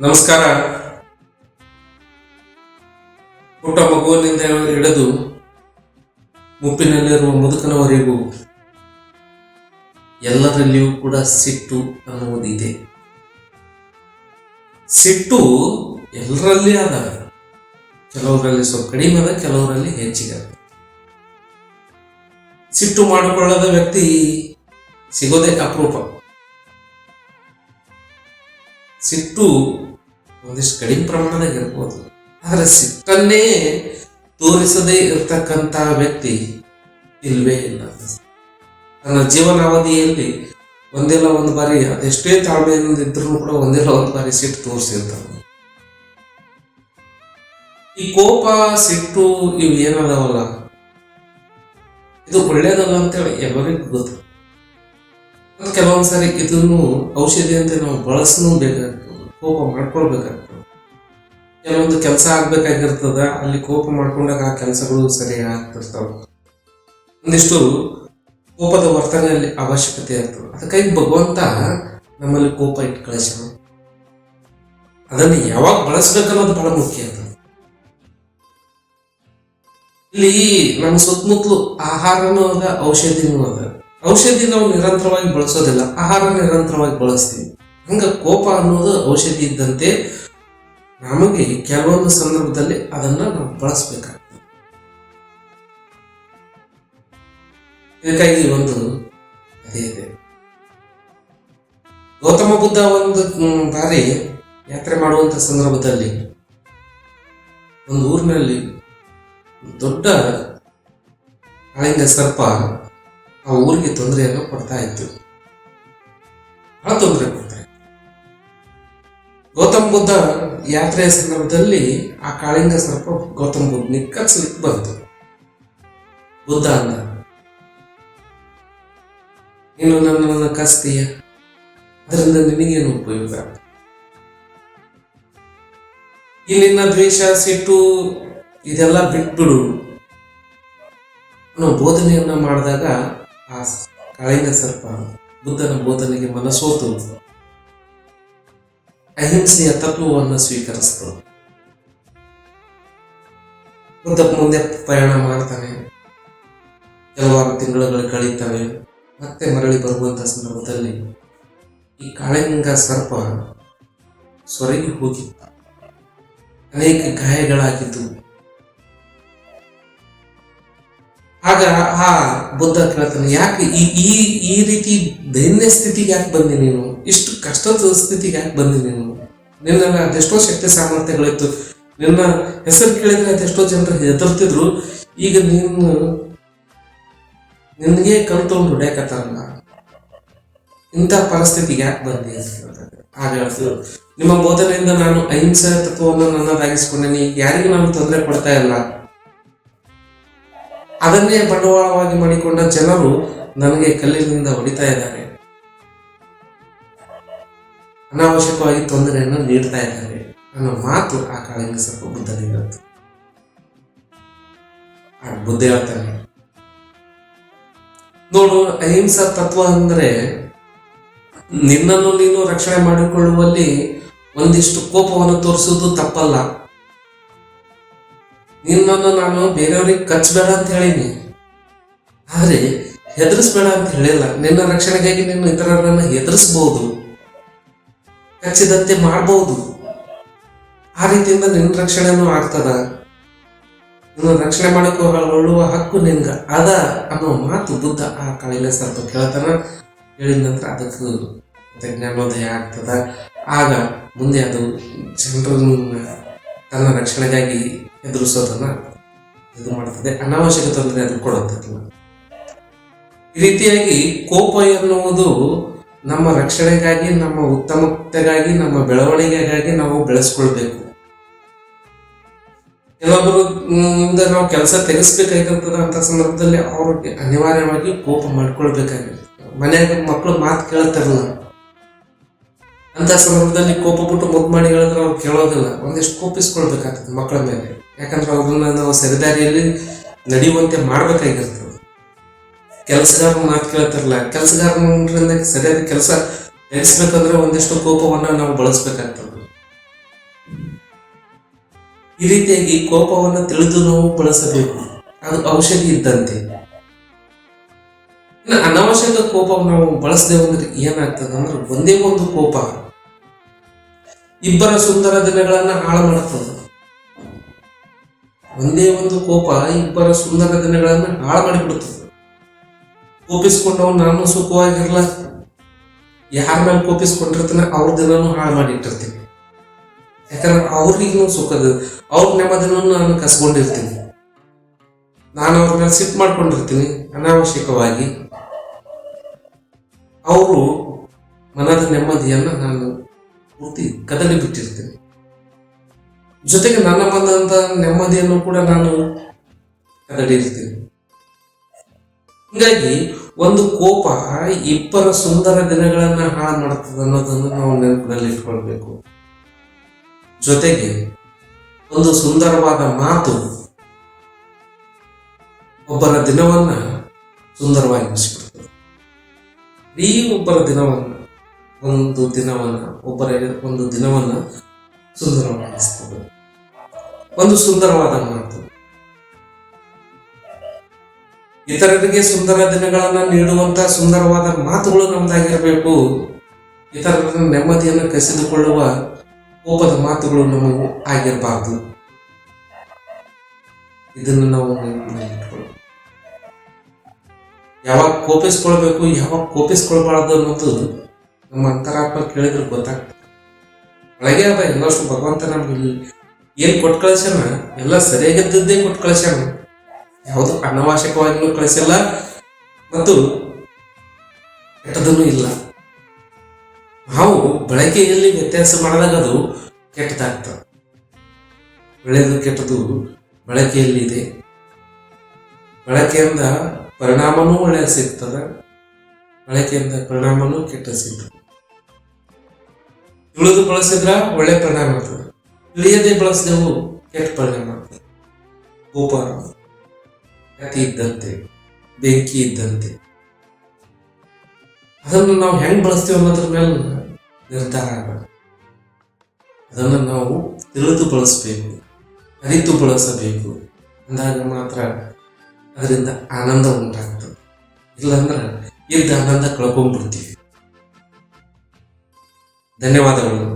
ನಮಸ್ಕಾರ. ಪುಟ್ಟ ಮಗುವಿನಿಂದ ಹಿಡಿದು ಮುಪ್ಪಿನಲ್ಲಿರುವ ಮುದುಕನವರೆಗೂ ಎಲ್ಲರಲ್ಲಿಯೂ ಕೂಡ ಸಿಟ್ಟು ಅನ್ನುವುದಿದೆ. ಸಿಟ್ಟು ಎಲ್ಲರಲ್ಲಿ ಅದ. ಕೆಲವರಲ್ಲಿ ಸ್ವಲ್ಪ ಕಡಿಮೆ ಅದ, ಕೆಲವರಲ್ಲಿ ಹೆಚ್ಚಿಗೆ ಸಿಟ್ಟು ಮಾಡಿಕೊಳ್ಳದ ವ್ಯಕ್ತಿ ಸಿಗೋದೇ ಅಪರೂಪ. ಸಿಟ್ಟು ಒಂದಿಷ್ಟು ಕಡಿಮೆ ಪ್ರಮಾಣದಾಗ ಇರ್ಬೋದು. ಆದ್ರೆ ಸಿಟ್ಟನ್ನೇ ತೋರಿಸದೇ ಇರ್ತಕ್ಕಂತಹ ವ್ಯಕ್ತಿ ಇಲ್ವೇ ಇಲ್ಲ. ತನ್ನ ಜೀವನಾವಧಿಯಲ್ಲಿ ಒಂದಿಲ್ಲ ಒಂದು ಬಾರಿ ಅದೆಷ್ಟೇ ತಾಳ್ಮೆಯಿಂದ ಇದ್ರೂ ಕೂಡ ಒಂದಿಲ್ಲ ಒಂದು ಬಾರಿ ಸಿಟ್ಟು ತೋರಿಸಿರ್ತಾನೆ. ಈ ಕೋಪ, ಸಿಟ್ಟು ಇವು ಏನದಾವಲ್ಲ? ಇದು ಒಳ್ಳೇದಲ್ಲ ಅಂತೇಳಿ ಎಲ್ಲರಿಗೂ ಗೊತ್ತು. ಕೆಲವೊಂದ್ಸರಿ ಕೆಲವೊಂದು ಸಾರಿ ಇದನ್ನು ಔಷಧಿ ಅಂತ ನಾವು ಬಳಸನೂ ಬೇಕಾಗ್ತದೆ. ಕೋಪ ಮಾಡ್ಕೊಳ್ಬೇಕಾಗ್ತದೆ. ಕೆಲವೊಂದು ಕೆಲಸ ಆಗ್ಬೇಕಾಗಿರ್ತದ, ಅಲ್ಲಿ ಕೋಪ ಮಾಡ್ಕೊಂಡಾಗ ಆ ಕೆಲಸಗಳು ಸರಿಯಾಗಿ ಆಗ್ತಿರ್ತಾವ. ಒಂದಿಷ್ಟು ಕೋಪದ ವರ್ತನೆಯಲ್ಲಿ ಅವಶ್ಯಕತೆ ಇರ್ತದೆ. ಅದಕ್ಕಾಗಿ ಭಗವಂತ ನಮ್ಮಲ್ಲಿ ಕೋಪ ಇಟ್ಟು ಅದನ್ನು ಯಾವಾಗ ಬಳಸ್ಬೇಕನ್ನೋದು ಬಹಳ ಮುಖ್ಯ ಅಂತ ಇಲ್ಲಿ ನಮ್ಮ ಸುತ್ತಮುತ್ತಲು ಆಹಾರನೂ ಅದ, ಔಷಧಿನೂ ಅದ. ಔಷಧಿ ನಾವು ನಿರಂತರವಾಗಿ ಬಳಸೋದಿಲ್ಲ. ಆಹಾರ ನಿರಂತರವಾಗಿ ಬಳಸ್ತೀವಿ. ಹಂಗ ಕೋಪ ಅನ್ನೋದು ಔಷಧಿ ಇದ್ದಂತೆ ನಮಗೆ ಕೆಲವೊಂದು ಸಂದರ್ಭದಲ್ಲಿ ಅದನ್ನ ನಾವು ಬಳಸಬೇಕಾಗ್ತದೆ. ಇದಕ್ಕಾಗಿ ಒಂದು ಅದೇ ಇದೆ. ಗೌತಮ ಬುದ್ಧ ಒಂದು ಬಾರಿ ಯಾತ್ರೆ ಮಾಡುವಂತ ಸಂದರ್ಭದಲ್ಲಿ ಒಂದು ಊರಿನಲ್ಲಿ ದೊಡ್ಡ ಹಳೆಯ ಸರ್ಪ ಆ ಊರಿಗೆ ತೊಂದರೆಯನ್ನು ಕೊಡ್ತಾ ಇತ್ತು. ಬಹಳ ತೊಂದರೆ ಬುದ್ಧ ಯಾತ್ರೆಯ ಸಂದರ್ಭದಲ್ಲಿ ಆ ಕಾಳಿಂಗ ಸರ್ಪ ಗೌತಮ ಬುದ್ಧನಿಗೆ ಕಚ್ಚಲಿಕ್ಕೆ ಬಂತು. ಬುದ್ಧ ಅಂದ, ನೀನು ನನ್ನನ್ನು ಕಸ್ತೀಯ? ಅದರಿಂದ ನಿನಗೇನು ಉಪಯೋಗ? ಇಲ್ಲಿನ ದ್ವೇಷ, ಸಿಟ್ಟು ಇದೆಲ್ಲ ಬಿಟ್ಬಿಡು. ಅನ್ನೋ ಬೋಧನೆಯನ್ನ ಮಾಡಿದಾಗ ಆ ಕಾಳಿಂಗ ಸರ್ಪ ಬುದ್ಧನ ಬೋಧನೆಗೆ ಮನಸೋತು. ಅಹಿಂಸೆಯ ತತ್ವವನ್ನು ಸ್ವೀಕರಿಸ್ತು ಮುಂದಕ್ಕೆ ಮುಂದೆ ಪ್ರಯಾಣ ಮಾಡ್ತಾನೆ. ಕೆಲವಾರು ತಿಂಗಳುಗಳು ಕಳೀತವೆ. ಮತ್ತೆ ಮರಳಿ ಬರುವಂತ ಸಂದರ್ಭದಲ್ಲಿ ಈ ಕಾಳಿಂಗ ಸರ್ಪ ಸೊರಗಿ ಹೋಗಿತ್ತು. ಅನೇಕ ಗಾಯಗಳಾಗಿದ್ದು ಆಗ ಆ ಬುದ್ಧ ಕೇಳ್ತಾನೆ, ಯಾಕೆ ಈ ಈ ಈ ರೀತಿ ದೈನ್ಯ ಸ್ಥಿತಿಗೆ ಯಾಕೆ ಬಂದಿ ನೀನು? ಇಷ್ಟು ಕಷ್ಟದ ಸ್ಥಿತಿಗೆ ಯಾಕೆ ಬಂದಿ ನೀನು? ನಿನ್ನ ಅದೆಷ್ಟೋ ಶಕ್ತಿ ಸಾಮರ್ಥ್ಯಗಳಿತ್ತು. ನಿನ್ನ ಹೆಸರು ಕೇಳಿದ್ರೆ ಅದೆಷ್ಟೋ ಜನರು ಹೆದರ್ತಿದ್ರು. ಈಗ ನೀನು ನಿನಗೆ ಕಲ್ತೊಂದು ಹೊಡ್ಯಾಕತ್ತಾರಲ್ಲ. ಇಂಥ ಪರಿಸ್ಥಿತಿಗೆ ಯಾಕೆ ಬಂದಿ? ಆಗ ಹೇಳ್ತಿದ್ರು. ನಿಮ್ಮ ಬೋಧನೆಯಿಂದ ನಾನು ಅಹಿಂಸಾ ತತ್ವವನ್ನು ನನ್ನದಾಗಿಸ್ಕೊಂಡೇನಿ. ಯಾರಿಗೂ ನಾನು ತೊಂದರೆ ಕೊಡ್ತಾ ಇಲ್ಲ. ಅದನ್ನೇ ಬಂಡವಾಳವಾಗಿ ಮಾಡಿಕೊಂಡ ಜನರು ನನಗೆ ಕಲ್ಲಿನಿಂದ ಹೊಡಿತಾ ಇದ್ದಾರೆ. ಅನಾವಶ್ಯಕವಾಗಿ ತೊಂದರೆಯನ್ನು ನೀಡ್ತಾ ಇದ್ದಾರೆ. ಅನ್ನೋ ಮಾತು ಆ ಕಾಲಕ್ಕೆ ಸ್ವಲ್ಪ ಬುದ್ಧಿ ಆತನ ಬುದ್ಧ ಹೇಳ್ತಾನೆ, ನೋಡು, ಅಹಿಂಸಾ ತತ್ವ ಅಂದ್ರೆ ನಿನ್ನನ್ನು ನೀನು ರಕ್ಷಣೆ ಮಾಡಿಕೊಳ್ಳುವಲ್ಲಿ ಒಂದಿಷ್ಟು ಕೋಪವನ್ನು ತೋರಿಸುವುದು ತಪ್ಪಲ್ಲ. ನಿನ್ನನ್ನು ನಾನು ಬೇರೆಯವ್ರಿಗೆ ಕಚ್ಚಬೇಡ ಅಂತ ಹೇಳೀನಿ. ಆದ್ರೆ ಹೆದರಿಸ್ಬೇಡ ಅಂತ ಹೇಳಿಲ್ಲ. ನಿನ್ನ ರಕ್ಷಣೆಗಾಗಿ ನಿನ್ನ ಇತರರನ್ನ ಹೆದರಿಸಬಹುದು ಕಚ್ಚಿದಂತೆ ಮಾಡಬಹುದು ಆ ರೀತಿಯಿಂದ ನಿನ್ನ ರಕ್ಷಣೆನೂ ಆಗ್ತದ. ನಿನ್ನ ರಕ್ಷಣೆ ಮಾಡಿಕೊಳ್ಳುವ ಹಕ್ಕು ನಿನ್ಗ. ಅದ ಅನ್ನೋ ಮಾತು ಬುದ್ಧ ಆ ಕಾಳಿಂಗ ಸ್ವಲ್ಪ ಕೇಳ್ತಾನ. ಹೇಳಿದ ನಂತರ ಅದಕ್ಕೆ ಜ್ಞಾನೋದಯ ಆಗ್ತದ. ಆಗ ಮುಂದೆ ಅದು ಜನರನ್ನ ತನ್ನ ರಕ್ಷಣೆಗಾಗಿ ಎದುರಿಸೋದನ್ನ ಇದು ಮಾಡುತ್ತದೆ ಅನಾವಶ್ಯಕ ತೊಂದರೆ ಅದು ಕೊಡುವಂಥದ್ದು. ಈ ರೀತಿಯಾಗಿ ಕೋಪ ಎನ್ನುವುದು ನಮ್ಮ ರಕ್ಷಣೆಗಾಗಿ, ನಮ್ಮ ಉತ್ತಮತೆಗಾಗಿ, ನಮ್ಮ ಬೆಳವಣಿಗೆಗಾಗಿ ನಾವು ಬೆಳೆಸ್ಕೊಳ್ಬೇಕು. ಕೆಲವೊಬ್ಬರು ಮುಂದೆ ನಾವು ಕೆಲಸ ತೆಗೆಸ್ಬೇಕಾಗಿರ್ತದ ಅಂತ ಸಂದರ್ಭದಲ್ಲಿ ಅವ್ರಿಗೆ ಅನಿವಾರ್ಯವಾಗಿ ಕೋಪ ಮಾಡ್ಕೊಳ್ಬೇಕಾಗಿರ್ತದೆ ಮನೆಯಾಗ ಮಕ್ಕಳು ಮಾತು ಕೇಳ್ತಾರಲ್ಲ. ಅಂತ ಸಂದರ್ಭದಲ್ಲಿ ಕೋಪ ಬಿಟ್ಟು ಮುದ್ದು ಮಾಡಿ ಹೇಳಿದ್ರೆ ಅವ್ರು ಕೇಳೋದಿಲ್ಲ. ಒಂದಿಷ್ಟು ಕೋಪಿಸ್ಕೊಳ್ಬೇಕಾಗ್ತದೆ ಮಕ್ಕಳ ಮೇಲೆ. ಯಾಕಂದ್ರೆ ಅವ್ರನ್ನ ನಾವು ಸರಿದಾರಿಯಲ್ಲಿ ನಡೆಯುವಂತೆ ಮಾಡ್ಬೇಕಾಗಿರ್ತದೆ ಕೆಲಸಗಾರ ಮಾತು ಕೇಳ್ತಾರಲ್ಲ ಕೆಲಸಗಾರನಿಂದ ಸರಿಯಾದ ಕೆಲಸ ನಡೆಸ್ಬೇಕಂದ್ರೆ ಒಂದಿಷ್ಟು ಕೋಪವನ್ನ ನಾವು ಬಳಸ್ಬೇಕಾಗ್ತದೆ. ಈ ರೀತಿಯಾಗಿ ಕೋಪವನ್ನು ತಿಳಿದು ನಾವು ಬಳಸಬೇಕು. ಅದು ಔಷಧಿ ಇದ್ದಂತೆ. ಅನಾವಶ್ಯಕ ಕೋಪವನ್ನು ನಾವು ಬಳಸದೆ ಅಂದ್ರೆ ಏನಾಗ್ತದೆ ಅಂದ್ರೆ ಒಂದೇ ಒಂದು ಕೋಪ. ಇಬ್ಬರ ಸುಂದರ ದಿನಗಳನ್ನ ಹಾಳು ಮಾಡುತ್ತದೆ ಒಂದೇ ಒಂದು ಕೋಪ ಇಬ್ಬರ ಸುಂದರ ದಿನಗಳನ್ನು ಹಾಳು ಮಾಡಿಬಿಡುತ್ತದೆ ಕೋಪಿಸ್ಕೊಂಡವ್ ನಾನು ಸುಖವಾಗಿರಲ್ಲ ಯಾರ ಮೇಲೆ ಕೋಪಿಸ್ಕೊಂಡಿರ್ತಾನೆ ಅವ್ರ ದಿನನೂ ಹಾಳು ಮಾಡಿಟ್ಟಿರ್ತೀನಿ ಯಾಕಂದ್ರೆ ಅವ್ರಿಗೂ ಸುಖದ, ಅವ್ರ ನೆಮ್ಮದಿನೂ ನಾನು ಕಸ್ಕೊಂಡಿರ್ತೀನಿ. ನಾನು ಅವ್ರ ಮೇಲೆ ಸಿಟ್ಟು ಮಾಡ್ಕೊಂಡಿರ್ತೀನಿ ಅನಾವಶ್ಯಕವಾಗಿ. ಅವರು ಮನದ ನೆಮ್ಮದಿಯನ್ನು ನಾನು ಪೂರ್ತಿ ಕದಲಿ ಬಿಟ್ಟಿರ್ತೀನಿ ಜೊತೆಗೆ ನನ್ನ ಬಂದಂತ ನೆಮ್ಮದಿಯನ್ನು ಕೂಡ ನಾನು ಕದಡಿರ್ತೀನಿ ಹೀಗಾಗಿ ಒಂದು ಕೋಪ ಇಬ್ಬರ ಸುಂದರ ದಿನಗಳನ್ನ ಹಾಳು ಮಾಡುತ್ತದೆ ಅನ್ನೋದನ್ನು ನಾವು ನೆನಪಿನಲ್ಲಿ ಇಟ್ಕೊಳ್ಬೇಕು. ಜೊತೆಗೆ ಒಂದು ಸುಂದರವಾದ ಮಾತು ಒಬ್ಬರ ದಿನವನ್ನ ಸುಂದರವಾಗಿರಿಸಿಬಿಡ್ತದೆ ಈ ಒಬ್ಬರ ದಿನವನ್ನ, ಒಂದು ದಿನವನ್ನ, ಒಬ್ಬರ ಒಂದು ದಿನವನ್ನ ಸುಂದರವಾಗಿಸ್ತದೆ ಒಂದು ಸುಂದರವಾದ ಮಾತು ಇತರರಿಗೆ ಸುಂದರ ದಿನಗಳನ್ನು ನೀಡುವಂತಹ ಸುಂದರವಾದ ಮಾತುಗಳು ನಮ್ದಾಗಿರಬೇಕು. ಇತರರ ನೆಮ್ಮದಿಯನ್ನು ಕಸಿದುಕೊಳ್ಳುವ ಕೋಪದ ಮಾತುಗಳು ನಮಗೂ ಆಗಿರಬಾರ್ದು. ಇದನ್ನು ನಾವು ಯಾವಾಗ ಕೋಪಿಸ್ಕೊಳ್ಬೇಕು, ಯಾವಾಗ ಕೋಪಿಸ್ಕೊಳ್ಬಾರ್ದು ಅನ್ನೋದು ನಮ್ಮ ಅಂತರಾತ್ಮ ಕೇಳಿದ್ರೆ ಗೊತ್ತಾಗ್ತದೆ. ಒಳಗೆ ಅದ ಎಲ್ಲಷ್ಟು ಭಗವಂತ ನಮ್ಗೆ ಏನ್ ಕೊಟ್ಟು ಕಳಿಸ್ಯಾನ? ಎಲ್ಲ ಸರಿಯಾಗಿದ್ದದ್ದೇ ಕೊಟ್ಟು ಕಳಿಸ್ಯಾನ? ಯಾವುದು ಅನವಶ್ಯಕವಾಗಿನೂ ಕಳಿಸಿಲ್ಲ ಮತ್ತು ಕೆಟ್ಟದನ್ನು ಇಲ್ಲ. ನಾವು ಬಳಕೆಯಲ್ಲಿ ವ್ಯತ್ಯಾಸ ಮಾಡಿದಾಗ ಅದು ಕೆಟ್ಟದಾಗ್ತದೆ. ಒಳ್ಳೆಯದು ಕೆಟ್ಟದು ಬಳಕೆಯಲ್ಲಿದೆ ಬಳಕೆಯಿಂದ ಪರಿಣಾಮನೂ ಒಳ್ಳೆಯ ಸಿಗ್ತದೆ. ಬಳಕೆಯಿಂದ ಪರಿಣಾಮನೂ ಕೆಟ್ಟ ಸಿಗ್ತದೆ. ತಿಳಿದು ಬಳಸಿದ್ರ ಒಳ್ಳೆ ಪರಿಣಾಮ ಆಗ್ತದೆ. ತಿಳಿಯದೆ ಬಳಸಿದೆವು ಕೆಟ್ಟ ಪರಿಣಾಮ. ಕೋಪ ಕತಿ ಇದ್ದಂತೆ, ಬೆಂಕಿ ಇದ್ದಂತೆ. ಅದನ್ನು ನಾವು ಹೆಂಗೆ ಬಳಸ್ತೇವೆ ಅನ್ನೋದ್ರ ಮೇಲೆ ನಿರ್ಧಾರ ಅದನ್ನು ನಾವು ತಿಳಿದು ಬಳಸಬೇಕು, ಅರಿತು ಬಳಸಬೇಕು. ಅಂದಾಗ ಮಾತ್ರ ಅದರಿಂದ ಆನಂದ ಉಂಟಾಗ್ತದೆ. ಇಲ್ಲಾಂದ್ರೆ ಇದ್ದ ಆನಂದ ಕಳ್ಕೊಂಡ್ಬಿಡ್ತೀವಿ. ಧನ್ಯವಾದಗಳು.